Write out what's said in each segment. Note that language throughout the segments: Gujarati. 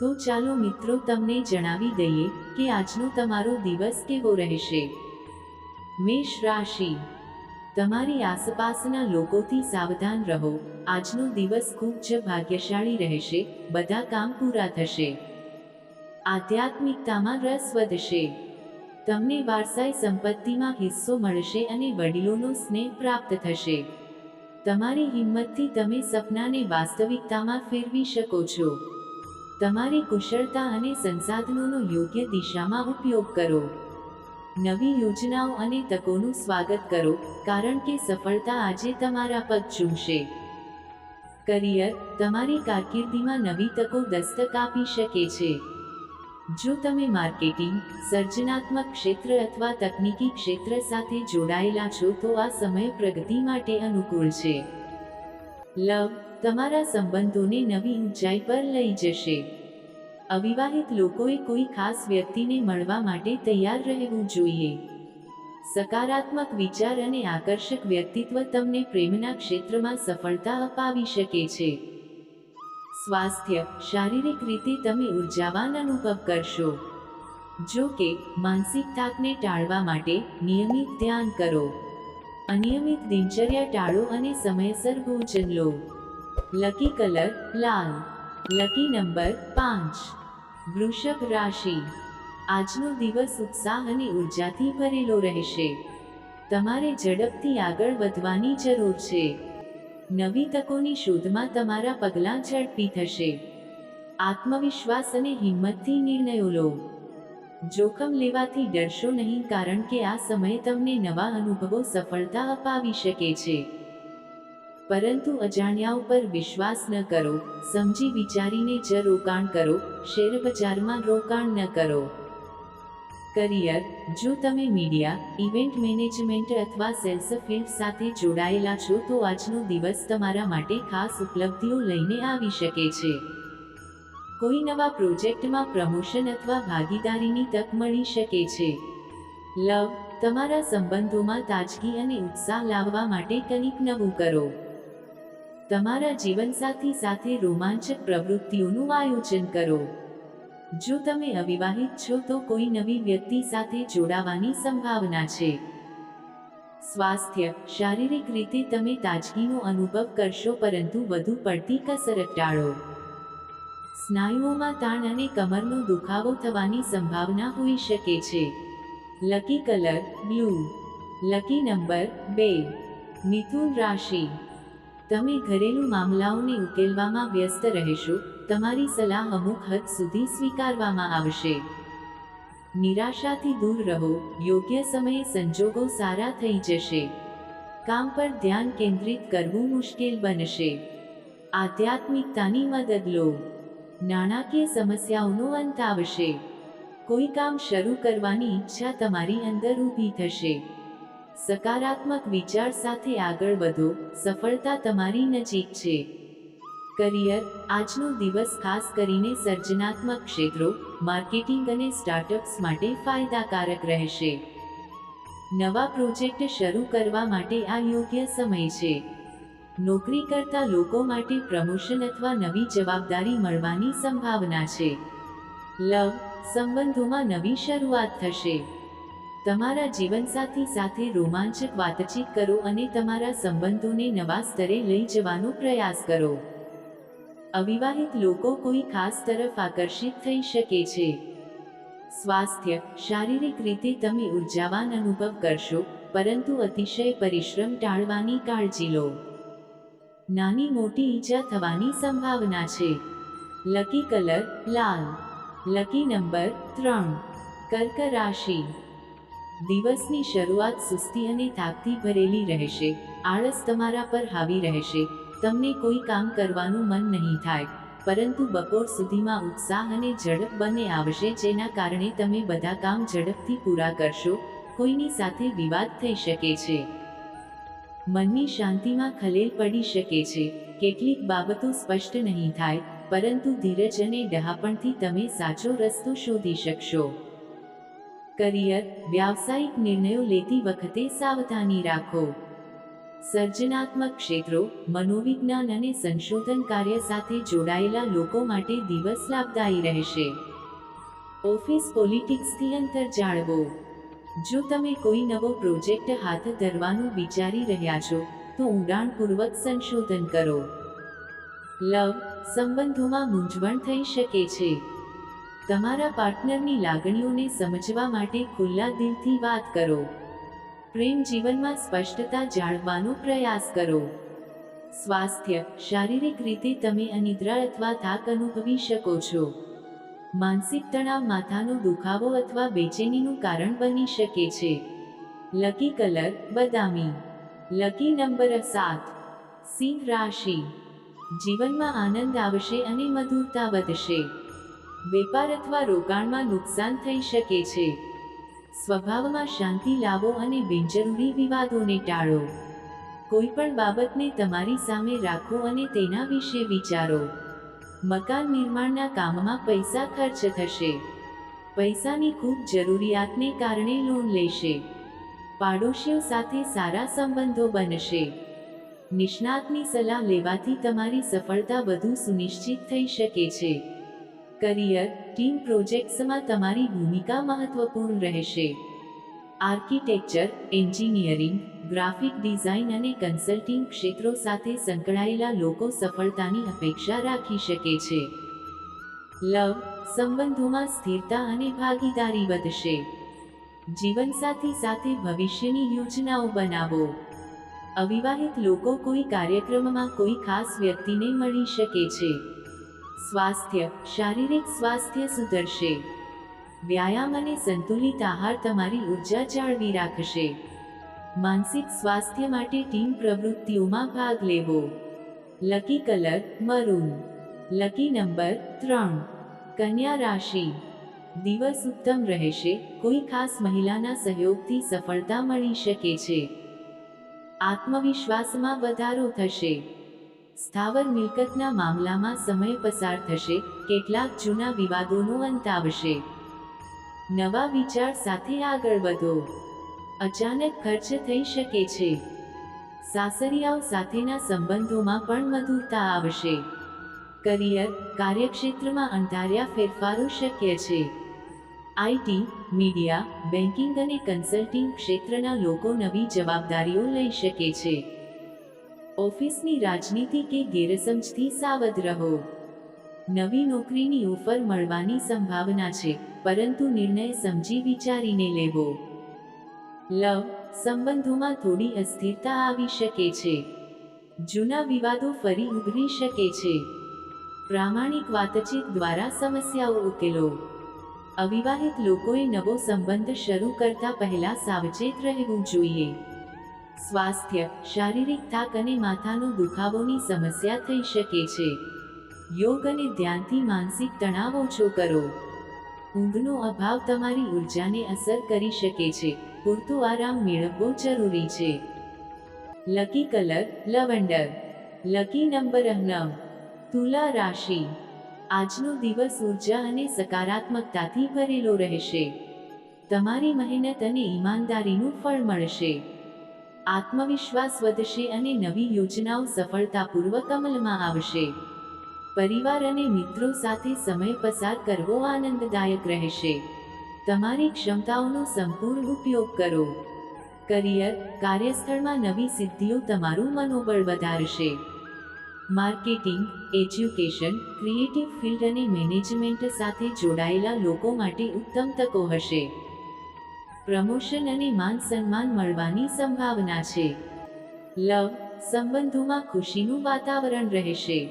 તો ચાલો મિત્રો તમને જણાવી દઈએ કે આજનો તમારો દિવસ કેવો રહેશે. મેષ રાશિ. તમારી આસપાસના લોકોથી સાવધાન રહો. આજનો દિવસ ખૂબ જ ભાગ્યશાળી રહેશે. બધા કામ પૂરા થશે. આધ્યાત્મિકતામાં રસ વધશે. તમને વારસાઈ સંપત્તિમાં હિસ્સો મળશે અને વડીલોનો સ્નેહ પ્રાપ્ત થશે. તમારી હિંમતથી તમે સપનાને વાસ્તવિકતામાં ફેરવી શકો છો. તમારી કુશળતા અને સંસાધનોનો યોગ્ય દિશામાં ઉપયોગ કરો. નવી યોજનાઓ અને તકોનું સ્વાગત કરો, કારણ કે સફળતા આજે તમારા પદ ચૂમશે. કરિયર, તમારી કારકિર્દીમાં નવી તકો દસ્તક આપી શકે છે. જો તમે માર્કેટિંગ, સર્જનાત્મક ક્ષેત્ર અથવા તકનીકી ક્ષેત્ર સાથે જોડાયેલા છો તો આ સમય પ્રગતિ માટે અનુકૂળ છે. લવ તમારા સંબંધોને નવી ઊંચાઈ પર લઈ જશે. અવિવાહિત લોકોએ કોઈ ખાસ વ્યક્તિને મળવા માટે તૈયાર રહેવું જોઈએ. સકારાત્મક વિચાર અને આકર્ષક વ્યક્તિત્વ તમને પ્રેમના ક્ષેત્રમાં સફળતા અપાવી શકે છે. સ્વાસ્થ્ય, શારીરિક રીતે તમે ઉર્જાવાન અનુભવ કરશો. જો કે, માનસિક થાકને ટાળવા માટે નિયમિત ધ્યાન કરો. અનિયમિત દિનચર્યા ટાળો અને સમયસર ભોજન લો. લકી કલર લાલ લકી નંબર પાંચ વૃષભ રાશિ આજનો દિવસ ઉત્સાહ અને ઉર્જાથી ભરેલો રહેશે. તમારે ઝડપથી આગળ વધવાની જરૂર છે. નવી તકોની શોધમાં તમારા પગલાં ઝડપી થશે. આત્મવિશ્વાસ અને હિંમતથી નિર્ણયો લો. જોખમ લેવાથી ડરશો નહીં કારણ કે આ સમય તમને નવા અનુભવો સફળતા અપાવી શકે છે. પરંતુ અજાણ્યાઓ પર વિશ્વાસ ન કરો, સમજી વિચારીને જ રોકાણ કરો શેર બજારમાં રોકાણ ન કરો. કરિયર, જો તમે મીડિયા, ઇવેન્ટ મેનેજમેન્ટ અથવા સેલ્સ ફિલ્ડ સાથે જોડાયેલા છો તો આજનો દિવસ તમારા માટે ખાસ ઉપલબ્ધિઓ લઈને આવી શકે છે. કોઈ નવા પ્રોજેક્ટમાં પ્રમોશન અથવા ભાગીદારીની તક મળી શકે છે. લવ, તમારા સંબંધોમાં તાજગી અને ઉત્સાહ લાવવા માટે કંઈક નવું કરો. તમારા જીવનસાથી સાથે રોમાંચક પ્રવૃત્તિઓનું આયોજન કરો. જો તમે અવિવાહિત છો તો કોઈ નવી વ્યક્તિ સાથે જોડાવાની સંભાવના છે. સ્વાસ્થ્ય, શારીરિક રીતે તમે તાજગીનો અનુભવ કરશો પરંતુ વધુ પડતી કસરત ટાળો. સ્નાયુઓમાં તાણ અને કમરનો દુખાવો થવાની સંભાવના હોઈ શકે છે. Lucky colour, blue. Lucky number, બે. મિથુન રાશિ. તમે ઘરેલું મામલાઓને ઉકેલવામાં વ્યસ્ત રહેશો, તમારી સલાહ અમુક હદ સુધી સ્વીકારવામાં આવશે. નિરાશાથી દૂર રહો, યોગ્ય સમયે સંજોગો સારા થઈ જશે. કામ પર ધ્યાન કેન્દ્રિત કરવું મુશ્કેલ બનશે. આધ્યાત્મિકતાની મદદ લો. નાણાકીય સમસ્યાઓનો અંત આવશે. કોઈ કામ શરૂ કરવાની ઈચ્છા તમારી અંદર ઊભી થશે. સકારાત્મક વિચાર સાથે આગળ વધો, સફળતા તમારી નજીક છે. કરિયર, આજનો દિવસ ખાસ કરીને સર્જનાત્મક ક્ષેત્રો, માર્કેટિંગ અને સ્ટાર્ટઅપ્સ માટે ફાયદાકારક રહેશે. નવા પ્રોજેક્ટ શરૂ કરવા માટે આ યોગ્ય સમય છે. નોકરી કરતા લોકો માટે પ્રમોશન અથવા નવી જવાબદારી મળવાની સંભાવના છે. લવ સંબંધોમાં નવી શરૂઆત થશે. તમારા જીવનસાથી સાથે રોમાંચક વાતચીત કરો અને તમારા સંબંધોને નવા સ્તરે લઈ જવાનો પ્રયાસ કરો. અવિવાહિત લોકો કોઈ ખાસ તરફ આકર્ષિત થઈ શકે છે. સ્વાસ્થ્ય, શારીરિક રીતે તમે ઉર્જાવાન અનુભવ કરશો, પરંતુ અતિશય પરિશ્રમ ટાળવાની કાળજી લો. નાની મોટી ઈજા થવાની સંભાવના છે. લકી કલર, લાલ. લકી નંબર, ત્રણ. કર્ક રાશિ. દિવસની શરૂઆત સુસ્તી અને તાકથી ભરેલી રહેશે. આળસ તમારા પર હાવી રહેશે. તમને કોઈ કામ કરવાનું મન નહીં થાય. પરંતુ બપોર સુધીમાં ઉત્સાહ અને ઝડપ બંને આવશે જેના કારણે તમે બધા કામ ઝડપથી પૂરા કરશો. કોઈની સાથે વિવાદ થઈ શકે છે. મનની શાંતિમાં ખલેલ પડી શકે છે. કેટલીક બાબતો સ્પષ્ટ નહીં થાય, પરંતુ ધીરજ અને ડહાપણથી તમે સાચો રસ્તો શોધી શકશો. કરિયર, વ્યાવસાયિક નિર્ણયો લેતી વખતે સાવધાની રાખો. સર્જનાત્મક ક્ષેત્રો, મનોવિજ્ઞાન અને સંશોધન કાર્ય સાથે જોડાયેલા લોકો માટે દિવસ લાભદાયી રહેશે. ઓફિસ પોલિટિક્સથી અંતર જાળવો. જો તમે કોઈ નવો પ્રોજેક્ટ હાથ ધરવાનું વિચારી રહ્યા છો, તો ઊંડાણપૂર્વક સંશોધન કરો. લવ, સંબંધોમાં મૂંઝવણ થઈ શકે છે. તમારા પાર્ટનરની લાગણીઓને સમજવા માટે ખુલ્લા દિલથી વાત કરો. પ્રેમ જીવનમાં સ્પષ્ટતા જાળવવાનો પ્રયાસ કરો. સ્વાસ્થ્ય, શારીરિક રીતે તમે અનિદ્રા અથવા થાક અનુભવી શકો છો. માનસિક તણાવ માથાનો દુખાવો અથવા બેચેનીનું કારણ બની શકે છે. લકી કલર, બદામી. લકી નંબર સાત. સિંહ રાશિ. જીવનમાં આનંદ આવશે અને મધુરતા વધશે. વેપાર અથવા રોકાણમાં નુકસાન થઈ શકે છે. સ્વભાવમાં શાંતિ લાવો અને બિનજરૂરી વિવાદોને ટાળો. કોઈ પણ બાબતને તમારી સામે રાખો અને તેના વિશે વિચારો. મકાન નિર્માણના કામમાં પૈસા ખર્ચ થશે. પૈસાની ખૂબ જરૂરિયાતને કારણે લોન લેશે. પાડોશીઓ સાથે સારા સંબંધો બનશે. નિષ્ણાતની સલાહ લેવાથી તમારી સફળતા વધુ સુનિશ્ચિત થઈ શકે છે. કરિયર, ટીમ પ્રોજેક્ટ્સમાં તમારી ભૂમિકા મહત્વપૂર્ણ રહેશે. આર્કિટેક્ચર, એન્જિનિયરિંગ, ગ્રાફિક ડિઝાઇન અને કન્સલ્ટિંગ ક્ષેત્રો સાથે સંકળાયેલા લોકો સફળતાની અપેક્ષા રાખી શકે છે. લવ, સંબંધોમાં સ્થિરતા અને ભાગીદારી વધશે. જીવનસાથી સાથે ભવિષ્યની યોજનાઓ બનાવો. અવિવાહિત લોકો કોઈ કાર્યક્રમમાં કોઈ ખાસ વ્યક્તિને મળી શકે છે. સ્વાસ્થ્ય, શારીરિક સ્વાસ્થ્ય સુધરશે. વ્યાયામ અને સંતુલિત આહાર તમારી ઊર્જા જાળવી રાખશે. માનસિક સ્વાસ્થ્ય માટે ટીમ પ્રવૃત્તિઓમાં ભાગ લેવો. Lucky colour, maroon. Lucky number, ત્રણ. કન્યા રાશિ. દિવસ ઉત્તમ રહેશે, કોઈ ખાસ મહિલાના સહયોગથી સફળતા મળી શકે છે. આત્મવિશ્વાસમાં વધારો થશે. સ્થાવર મિલકતના મામલામાં સમય પસાર થશે, કેટલાક જૂના વિવાદોનો અંત આવશે. નવા વિચાર સાથે આગળ વધો. અચાનક ખર્ચ થઈ શકે છે. સાસરિયાઓ સાથેના સંબંધોમાં પણ મધુરતા આવશે. કરિયર, કાર્યક્ષેત્રમાં અંધાર્યા ફેરફારો શક્ય છે. આઈટી મીડિયા બેન્કિંગ અને કન્સલ્ટિંગ ક્ષેત્રના લોકો નવી જવાબદારીઓ લઈ શકે છે. ઓફિસની રાજનીતિ કે ગેરસમજથી સાવધ રહો. નવી નોકરીની ઓફર મળવાની સંભાવના છે, પરંતુ નિર્ણય સમજી વિચારીને લેવો. લવ સંબંધોમાં થોડી અસ્થિરતા આવી શકે છે. જૂના વિવાદો ફરી ઉભરી શકે છે. પ્રામાણિક વાતચીત દ્વારા સમસ્યાઓ ઉકેલો. અવિવાહિત લોકોએ નવો સંબંધ શરૂ કરતા પહેલા સાવચેત રહેવું જોઈએ. સ્વાસ્થ્ય, શારીરિક થાક અને માથાનો દુખાવોની સમસ્યા થઈ શકે છે. યોગ અને ધ્યાનથી માનસિક તણાવ ઓછો કરો. ઊંઘનો અભાવ તમારી ઉર્જાને અસર કરી શકે છે. પૂરતો આરામ મેળવવો જરૂરી છે. Lucky colour, lavender. Lucky number નવ તુલા રાશિ. આજનો દિવસ ઊર્જા અને સકારાત્મકતાથી ભરેલો રહેશે. તમારી મહેનત અને ઈમાનદારીનું ફળ મળશે. આત્મવિશ્વાસ વધશે અને નવી યોજનાઓ સફળતાપૂર્વક અમલમાં આવશે. પરિવાર અને મિત્રો સાથે સમય પસાર કરવો આનંદદાયક રહેશે. તમારી ક્ષમતાઓનો સંપૂર્ણ ઉપયોગ કરો. કરિયર, કાર્યસ્થળમાં નવી સિદ્ધિઓ તમારું મનોબળ વધારશે. માર્કેટિંગ, એજ્યુકેશન, ક્રિએટિવ ફિલ્ડ અને મેનેજમેન્ટ સાથે જોડાયેલા લોકો માટે ઉત્તમ તકો હશે. પ્રમોશન અને માન સન્માન મળવાની સંભાવના છે. લવ સંબંધોમાં ખુશીનું વાતાવરણ રહેશે.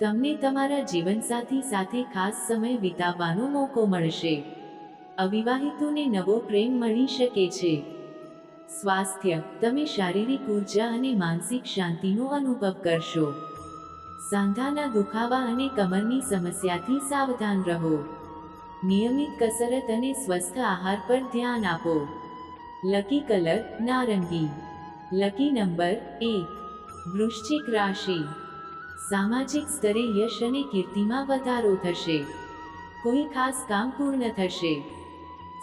તમને તમારા જીવનસાથી સાથે ખાસ સમય વિતાવવાનો મોકો મળશે. અવિવાહિતોને નવો પ્રેમ મળી શકે છે. સ્વાસ્થ્ય, તમે શારીરિક ઊર્જા અને માનસિક શાંતિનો અનુભવ કરશો. સાંધાના દુખાવા અને કમરની સમસ્યાથી સાવધાન રહો. નિયમિત કસરત અને સ્વસ્થ આહાર પર ધ્યાન આપો. લકી કલર નારંગી. લકી નંબર એક. વૃશ્ચિક રાશિ. સામાજિક સ્તરે યશ અને કીર્તિમાં વધારો થશે. કોઈ ખાસ કામ પૂર્ણ થશે.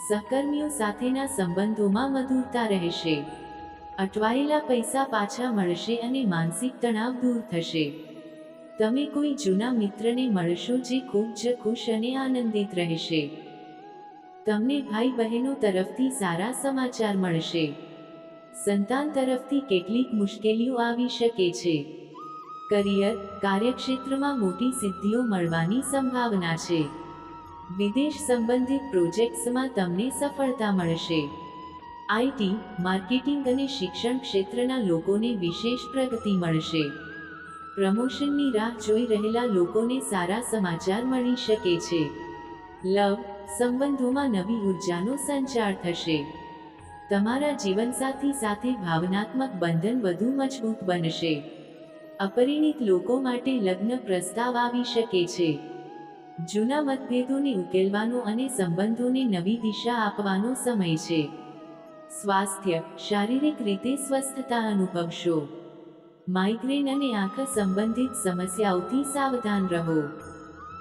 સહકર્મીઓ સાથેના સંબંધોમાં મધુરતા રહેશે. અટવાયેલા પૈસા પાછા મળશે અને માનસિક તણાવ દૂર થશે. તમે કોઈ જૂના મિત્રને મળશો જે ખૂબ જ ખુશ અને આનંદિત રહેશે. તમને ભાઈ બહેનો તરફથી સારા સમાચાર મળશે. સંતાન તરફથી કેટલીક મુશ્કેલીઓ આવી શકે છે. કરિયર, કાર્યક્ષેત્રમાં મોટી સિદ્ધિઓ મળવાની સંભાવના છે. વિદેશ સંબંધિત પ્રોજેક્ટ્સમાં તમને સફળતા મળશે. આઈટી માર્કેટિંગ અને શિક્ષણ ક્ષેત્રના લોકોને વિશેષ પ્રગતિ મળશે. પ્રમોશનની રાહ જોઈ રહેલા લોકોને સારા સમાચાર મળી શકે છે. લવ સંબંધોમાં નવી ઉર્જાનો સંચાર થશે. તમારા જીવનસાથી સાથે ભાવનાત્મક બંધન વધુ મજબૂત બનશે. અપરિણિત લોકો માટે લગ્ન પ્રસ્તાવ આવી શકે છે. જૂના મતભેદોને ઉકેલવાનો અને સંબંધોને નવી દિશા આપવાનો સમય છે. સ્વાસ્થ્ય શારીરિક રીતે સ્વસ્થતા અનુભવશો. માઇગ્રેન અને આંખ સંબંધિત સમસ્યાઓથી સાવધાન રહો.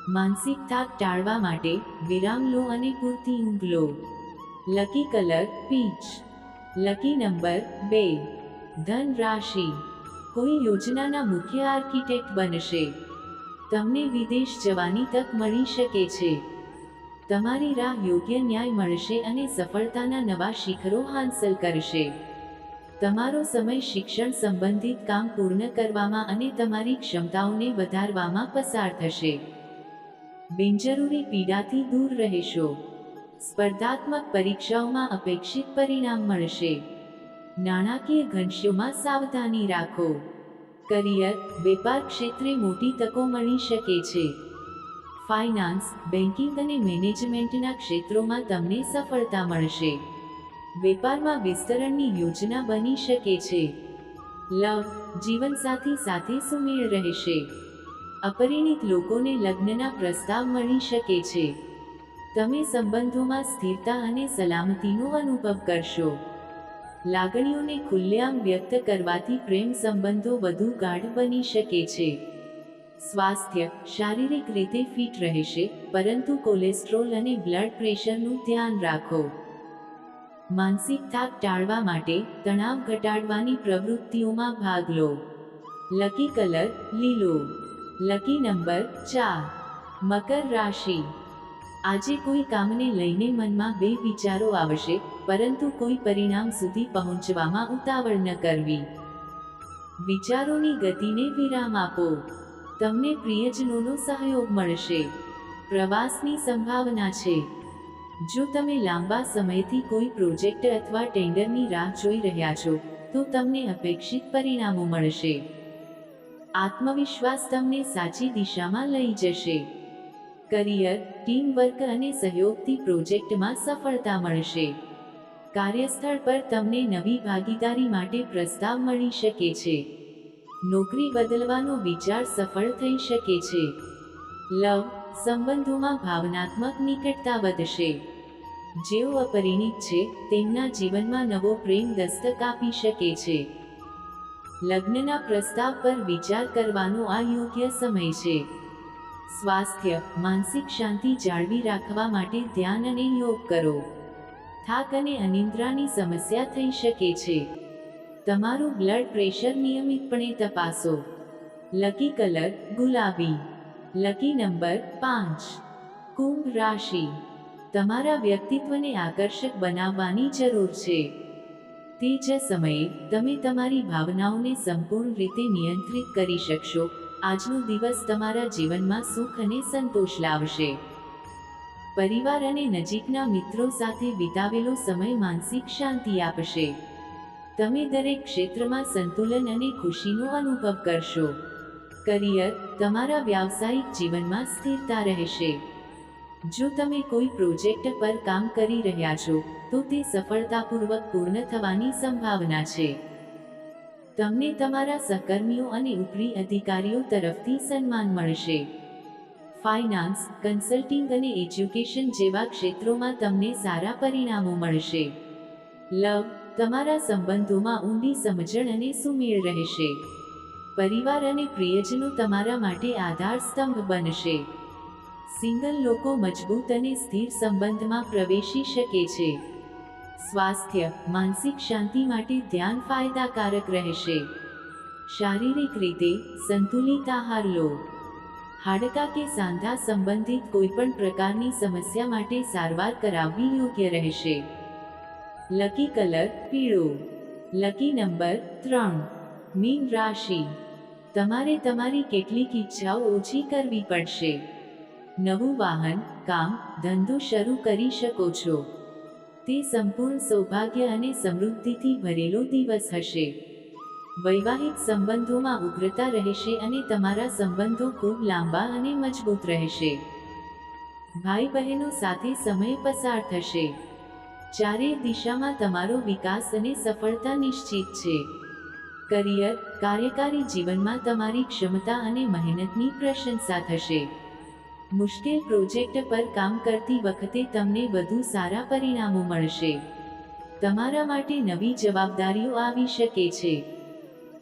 માનસિક થાક ટાળવા માટે વિરામ લો અને પૂરતી ઊંઘ લો. Lucky colour peach lucky number બે. ધન રાશિ કોઈ યોજનાના મુખ્ય આર્કિટેક્ટ બનશે. તમને વિદેશ જવાની તક મળી શકે છે. તમારી રાહ યોગ્ય ન્યાય મળશે અને સફળતાના નવા શિખરો હાંસલ કરશે. તમારો સમય શિક્ષણ સંબંધિત કામ પૂર્ણ કરવામાં અને તમારી ક્ષમતાઓને વધારવામાં પસાર થશે. બિનજરૂરી પીડાથી દૂર રહેશો. સ્પર્ધાત્મક પરીક્ષાઓમાં અપેક્ષિત પરિણામ મળશે. નાણાકીય ઘનશ્યોમાં સાવધાની રાખો. કરિયર, વેપાર ક્ષેત્રે મોટી તકો મળી શકે છે. ફાઇનાન્સ, બેન્કિંગ અને મેનેજમેન્ટના ક્ષેત્રોમાં તમને સફળતા મળશે. વેપારમાં વિસ્તરણની યોજના બની શકે છે. લવ, જીવનસાથી સાથે સુમેળ રહેશે. અપરિણિત લોકોને લગ્નના પ્રસ્તાવ મળી શકે છે. તમે સંબંધોમાં સ્થિરતા અને સલામતીનો અનુભવ કરશો. લાગણીઓને ખુલ્લેઆમ વ્યક્ત કરવાથી પ્રેમ સંબંધો વધુ ગાઢ બની શકે છે. સ્વાસ્થ્ય, શારીરિક રીતે ફિટ રહેશે, પરંતુ કોલેસ્ટ્રોલ અને બ્લડ પ્રેશરનું ધ્યાન રાખો. માનસિક થાક ટાળવા માટે તણાવ ઘટાડવાની પ્રવૃત્તિઓમાં ભાગ લો. લકી કલર લીલો. લકી નંબર ચાર. મકર રાશિ. આજે કોઈ કામને લઈને મનમાં બે વિચારો આવશે, પરંતુ કોઈ પરિણામ સુધી પહોંચવામાં ઉતાવળ ન કરવી. વિચારોની ગતિને વિરામ આપો. તમને પ્રિયજનોનો સહયોગ મળશે. પ્રવાસની સંભાવના છે. જો તમે લાંબા સમયથી કોઈ પ્રોજેક્ટ અથવા ટેન્ડરની રાહ જોઈ રહ્યા છો, તો તમને અપેક્ષિત પરિણામો મળશે. આત્મવિશ્વાસ તમને સાચી દિશામાં લઈ જશે. કરિયર ટીમ વર્ક અને સહયોગથી પ્રોજેક્ટમાં સફળતા મળશે. કાર્યસ્થળ પર તમને નવી ભાગીદારી માટે પ્રસ્તાવ મળી શકે છે. નોકરી બદલવાનો વિચાર સફળ થઈ શકે છે. લવ સંબંધોમાં ભાવનાત્મક નિકટતા વધશે. જેઓ અપરિણિત છે, તેમના જીવનમાં નવો પ્રેમ દસ્તક આપી શકે છે. લગ્નના પ્રસ્તાવ પર વિચાર કરવાનો આ યોગ્ય સમય છે. સ્વાસ્થ્ય, માનસિક શાંતિ જાળવી રાખવા માટે ધ્યાન અને યોગ કરો. થાક અને અનિદ્રાની સમસ્યા થઈ શકે છે. તમારું બ્લડ પ્રેશર નિયમિતપણે તપાસો. લકી કલર, ગુલાબી. લકી નંબર પાંચ. કુંભ રાશિ. તમારા વ્યક્તિત્વને આકર્ષક બનાવવાની જરૂર છે. તે જ સમયે, તમે તમારી ભાવનાઓને સંપૂર્ણ રીતે નિયંત્રિત કરી શકશો. આજનો દિવસ તમારા જીવનમાં સુખ અને સંતોષ લાવશે. પરિવાર અને નજીકના મિત્રો સાથે વિતાવેલો સમય માનસિક શાંતિ આપશે. તમે દરેક ક્ષેત્રમાં સંતુલન અને ખુશીનો અનુભવ કરશો. કરિયર, તમારા વ્યાવસાયિક જીવનમાં સ્થિરતા રહેશે. જો તમે કોઈ પ્રોજેક્ટ પર કામ કરી રહ્યા છો, તો તે સફળતાપૂર્વક પૂર્ણ થવાની સંભાવના છે. તમને તમારા સહકર્મીઓ અને ઉપરી અધિકારીઓ તરફથી સન્માન મળશે. ફાઇનાન્સ, કન્સલ્ટિંગ અને એજ્યુકેશન જેવા ક્ષેત્રોમાં તમને સારા પરિણામો મળશે. લવ, તમારા સંબંધોમાં ઊંડી સમજણ અને સુમેળ રહેશે. પરિવાર અને પ્રિયજનો તમારા માટે આધાર સ્તંભ બનશે. સિંગલ લોકો મજબૂત અને સ્થિર સંબંધમાં પ્રવેશી શકે છે. સ્વાસ્થ્ય, માનસિક શાંતિ માટે ધ્યાન ફાયદાકારક રહેશે. શારીરિક રીતે સંતુલિત આહાર લો. હાડકા કે સાંધા સંબંધિત કોઈપણ પ્રકારની સમસ્યા માટે સારવાર કરાવવી યોગ્ય રહેશે. લકી કલર, પીળો. લકી નંબર, ત્રણ. મીન રાશિ. તમારે તમારી કેટલીક ઈચ્છાઓ ઓછી કરવી પડશે. નવું વાહન, કામ, ધંધો શરૂ કરી શકો છો. તે સંપૂર્ણ સૌભાગ્ય અને સમૃદ્ધિથી ભરેલો દિવસ હશે. વૈવાહિક સંબંધોમાં ઉગ્રતા રહેશે અને તમારા સંબંધો ખૂબ લાંબા અને મજબૂત રહેશે. ભાઈ બહેનો સાથે સમય પસાર થશે. ચારે દિશામાં તમારો વિકાસ અને સફળતા નિશ્ચિત છે. કરિયર, કાર્યકારી જીવનમાં તમારી ક્ષમતા અને મહેનતની પ્રશંસા થશે. મુશ્કેલ પ્રોજેક્ટ પર કામ કરતી વખતે તમને વધુ સારા પરિણામો મળશે. તમારા માટે નવી જવાબદારીઓ આવી શકે છે.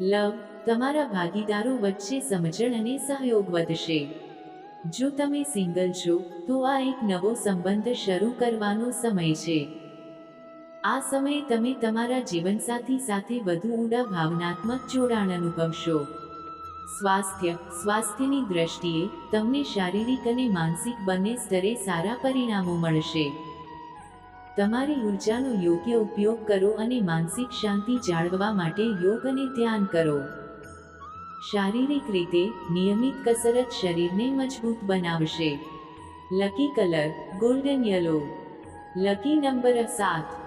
લવ, તમારા ભાગીદારો વચ્ચે સમજણ અને સહયોગ વધશે. જો તમે સિંગલ છો, તો આ એક નવો સંબંધ શરૂ કરવાનો સમય છે. આ સમયે તમે તમારા જીવનસાથી સાથે વધુ ઊંડા ભાવનાત્મક જોડાણ અનુભવશો. સ્વાસ્થ્ય, સ્વાસ્થ્યની દ્રષ્ટિએ તમને શારીરિક અને માનસિક બંને સ્તરે સારા પરિણામો મળશે. તમારી ઉર્જાનો યોગ્ય ઉપયોગ કરો અને માનસિક શાંતિ જાળવવા માટે યોગ અને ધ્યાન કરો. શારીરિક રીતે નિયમિત કસરત શરીરને મજબૂત બનાવશે. Lucky colour golden yellow lucky number સાત.